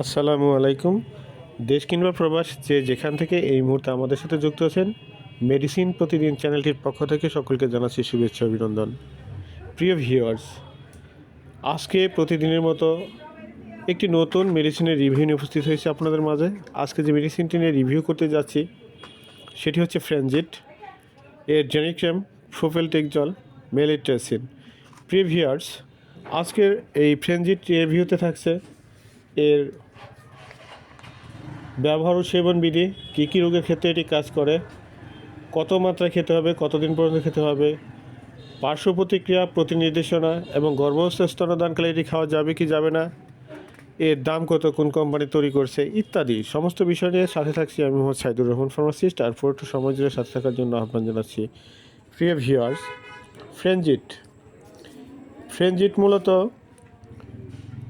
আসসালামু আলাইকুম। দেশ কিংবা প্রবাস যে যেখান থেকে এই মুহূর্তে আমাদের সাথে যুক্ত আছেন, মেডিসিন প্রতিদিন চ্যানেলটির পক্ষ থেকে সকলকে জানাচ্ছি শুভেচ্ছা, অভিনন্দন। প্রিয় ভিউয়ার্স, আজকে প্রতিদিনের মতো একটি নতুন মেডিসিনের রিভিউ নিয়ে উপস্থিত হয়েছে আপনাদের মাঝে। আজকে যে মেডিসিনটি নিয়ে রিভিউ করতে যাচ্ছি, সেটি হচ্ছে ফ্রেনজিট এর জেনিক্রাম প্রোফেলটেকজল মেলিট্রেসিন। প্রিভিয়ার্স আজকের এই ফ্রেনজিট রিভিউতে থাকছে এর ব্যবহার ও সেবন বিধি, কী কী রোগের ক্ষেত্রে এটি কাজ করে, কত মাত্রায় খেতে হবে, কতদিন পর্যন্ত খেতে হবে, পার্শ্ব প্রতিক্রিয়া প্রতি নির্দেশনা এবং গর্ভস্থ স্তনদানকালে এটি খাওয়া যাবে কি যাবে না, এর দাম কত, কোন কোম্পানি তৈরি করছে, ইত্যাদি। সমস্ত বিষয় নিয়ে সাথে থাকছি আমি মোহাম্মদ সাইদুর রহমান, ফার্মাসিস্ট, আর ফোরটু সময় জুড়ে সাথে থাকার জন্য আহ্বান জানাচ্ছি। প্রিয় ভিউয়ার্স, ফ্রেঞ্জিট। ফ্রেঞ্জিট মূলত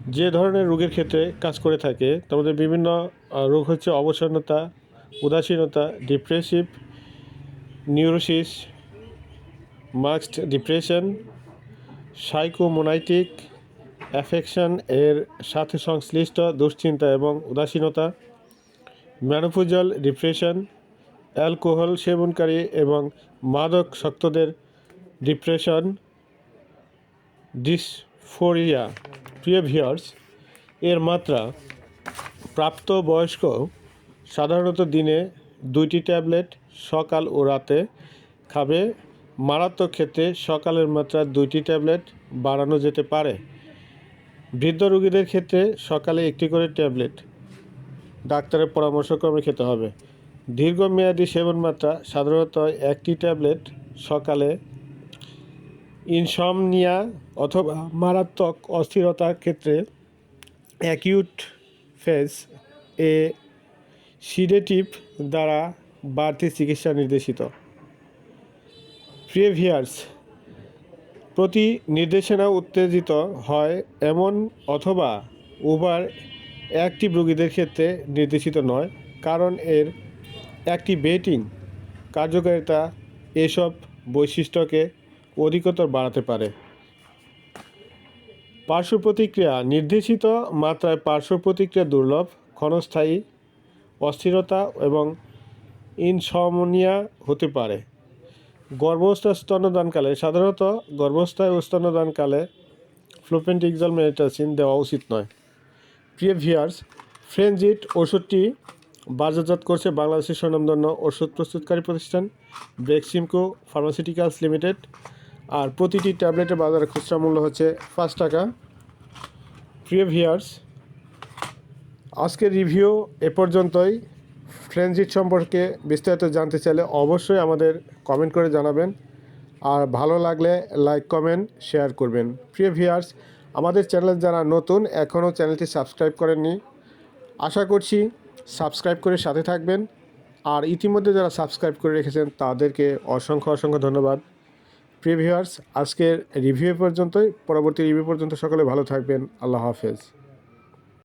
যে ধরনের রোগের ক্ষেত্রে কাজ করে থাকে তোমাদের বিভিন্ন রোগ হচ্ছে অবসন্নতা, উদাসীনতা ডিপ্রেসিভ নিউরোসিস মাস্কড ডিপ্রেশন সাইকোমোনাইটিক অ্যাফেকশন এর সাথে সংশ্লিষ্ট দুশ্চিন্তা এবং উদাসীনতা ম্যানোফুজল ডিপ্রেশন অ্যালকোহল সেবনকারী এবং মাদক শক্তদের ডিপ্রেশন ডিসফোরিয়া প্রিয় ভিউয়ার্স, এর মাত্রা প্রাপ্ত বয়স্ক সাধারণত দিনে দুইটি ট্যাবলেট সকাল ও রাতে খাবে। মারাত্মক ক্ষেত্রে সকালের মাত্রা দুইটি ট্যাবলেট বাড়ানো যেতে পারে। বৃদ্ধ রোগীদের ক্ষেত্রে সকালে একটি করে ট্যাবলেট ডাক্তারের পরামর্শক্রমে খেতে হবে। দীর্ঘমেয়াদী সেবন মাত্রা সাধারণত একটি ট্যাবলেট সকালে ইনসমনিয়া অথবা মারাত্মক অস্থিরতার ক্ষেত্রে অ্যাকিউট ফেজ এ সিডেটিভ দ্বারা বাড়তি চিকিৎসা নির্দেশিত। প্রিভিয়ার্স, প্রতি নির্দেশনা উত্তেজিত হয় এমন অথবা উবার অ্যাক্টিভ রোগীদের ক্ষেত্রে নির্দেশিত নয়, কারণ এর অ্যাক্টিভেটিং কার্যকারিতা এসব বৈশিষ্ট্যকে অধিকতর বাড়াতে পারে। পার্শ্ব প্রতিক্রিয়া নির্দেশিত মাত্রায় পার্শ্ব প্রতিক্রিয়া দুর্লভ, ক্ষণস্থায়ী, অস্থিরতা এবং ইনসমনিয়া হতে পারে। গর্ভস্থ স্তন্যদানকালে, সাধারণত গর্ভস্থায় ও স্তন্যদানকালে ফ্লোপেন্টিক্সল মেডিটাসিন দেওয়া উচিত নয়। প্রিয় ভিয়ার্স ফ্রেঞ্জিট ওষুধটি বাজারজাত করছে বাংলাদেশের স্বনামধন্য ওষুধ প্রস্তুতকারী প্রতিষ্ঠান ব্রেক্সিমকো ফার্মাসিউটিক্যালস লিমিটেড। আর প্রতিটি ট্যাবলেটের বাজারে খুচরা মূল্য হচ্ছে পাঁচ টাকা। প্রিয় ভিয়ার্স আজকের রিভিউ এ পর্যন্তই। ফ্রেঞ্জিট সম্পর্কে বিস্তারিত জানতে চাইলে অবশ্যই আমাদের কমেন্ট করে জানাবেন। আর ভালো লাগলে লাইক, কমেন্ট, শেয়ার করবেন। প্রিয় ভিয়ার্স আমাদের চ্যানেল যারা নতুন, এখনও চ্যানেলটি সাবস্ক্রাইব করেননি। আশা করছি সাবস্ক্রাইব করে সাথে থাকবেন। আর ইতিমধ্যে যারা সাবস্ক্রাইব করে রেখেছেন, তাদেরকে অসংখ্য অসংখ্য ধন্যবাদ। প্রিয় ভিউয়ার্স আজকের রিভিউ পর্যন্তই। পরবর্তী রিভিউ পর্যন্ত সকলে ভালো থাকবেন। আল্লাহ হাফেজ।